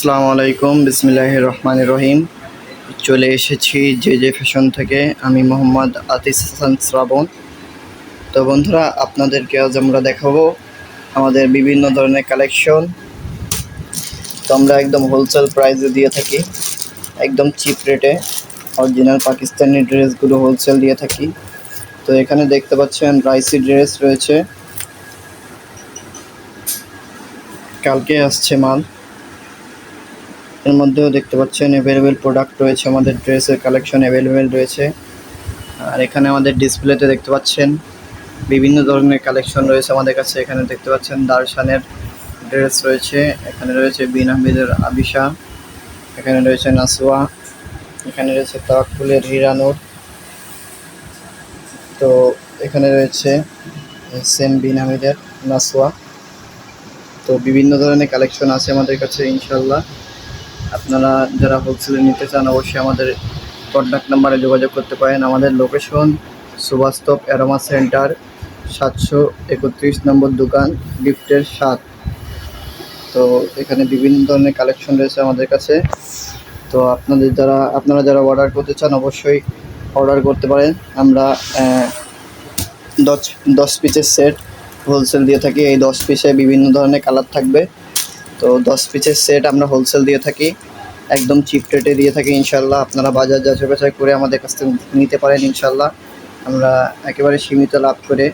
আসসালামু আলাইকুম বিসমিল্লাহ রহমান রহিম। চলে এসেছি যে যে ফ্যাশন থেকে। আমি মোহাম্মদ আতিস হাসান শ্রাবণ। তো বন্ধুরা, আপনাদেরকে আজ আমরা দেখাবো আমাদের বিভিন্ন ধরনের কালেকশন। তো আমরা একদম হোলসেল প্রাইসে দিয়ে থাকি। একদম চিপ রেটে অরিজিনাল পাকিস্তানি ড্রেসগুলো হোলসেল দিয়ে থাকি। তো এখানে দেখতে পাচ্ছেন রাইসি ড্রেস রয়েছে। কালকে আসছে মাল। এর মধ্যেও দেখতে পাচ্ছেন অ্যাভেলেবেল প্রোডাক্ট রয়েছে, আমাদের ড্রেসের কালেকশন অ্যাভেলেবেল রয়েছে। আর এখানে আমাদের ডিসপ্লেতে দেখতে পাচ্ছেন বিভিন্ন ধরনের কালেকশন রয়েছে আমাদের কাছে। এখানে দেখতে পাচ্ছেন দারশানের ড্রেস রয়েছে, এখানে রয়েছে বিন আহমেদের আবিশা, এখানে রয়েছে নাসুয়া এখানে রয়েছে তাওয়াক্কুলের হিরানুর তো এখানে রয়েছে সেম বিন আহমেদের নাসুয়া তো বিভিন্ন ধরনের কালেকশন আছে আমাদের কাছে ইনশাল্লাহ আপনারা যারা হোলসেলে নিতে চান, অবশ্যই আমাদের কন্ট্যাক্ট নাম্বারে যোগাযোগ করতে পারেন। আমাদের লোকেশন সুবাস্তব অ্যারোমা সেন্টার সাতশো একত্রিশ নম্বর দোকান গিফটের সাত। তো এখানে বিভিন্ন ধরনের কালেকশন রয়েছে আমাদের কাছে। তো আপনাদের যারা, আপনারা যারা অর্ডার করতে চান, অবশ্যই অর্ডার করতে পারেন। আমরা দশ দশ পিসের সেট হোলসেল দিয়ে থাকি। এই দশ পিসে বিভিন্ন ধরনের কালার থাকবে। তো দশ পিসের সেট আমরা হোলসেল দিয়ে থাকি, একদম চিপ রেটে দিয়ে থাকি ইনশাল্লাহ আপনারা বাজার যাচাই বাছাই করে আমাদের কাছ থেকে নিতে পারেন ইনশাল্লাহ আমরা একেবারে সীমিত লাভ করে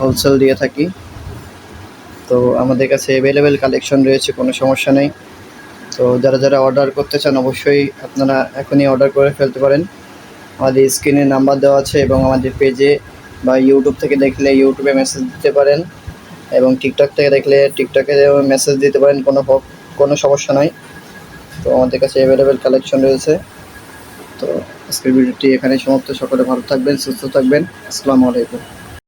হোলসেল দিয়ে থাকি। তো আমাদের কাছে অ্যাভেলেবেল কালেকশন রয়েছে, কোনো সমস্যা নেই। তো যারা যারা অর্ডার করতে চান, অবশ্যই আপনারা এখনই অর্ডার করে ফেলতে পারেন। আমাদের স্ক্রিনে নাম্বার দেওয়া আছে এবং আমাদের পেজে বা ইউটিউব থেকে দেখলে ইউটিউবে মেসেজ দিতে পারেন। এবং টিকটক থেকে দেখলে টিকটকে মেসেজ দিতে পারেন, কোনো কোনো সমস্যা নাই। তো আমাদের কাছে অ্যাভেলেবেল কালেকশন রয়েছে। তো আজকের ভিডিওটি এখানে সমাপ্ত। সকলে ভালো থাকবেন, সুস্থ থাকবেন। আসসালামু আলাইকুম।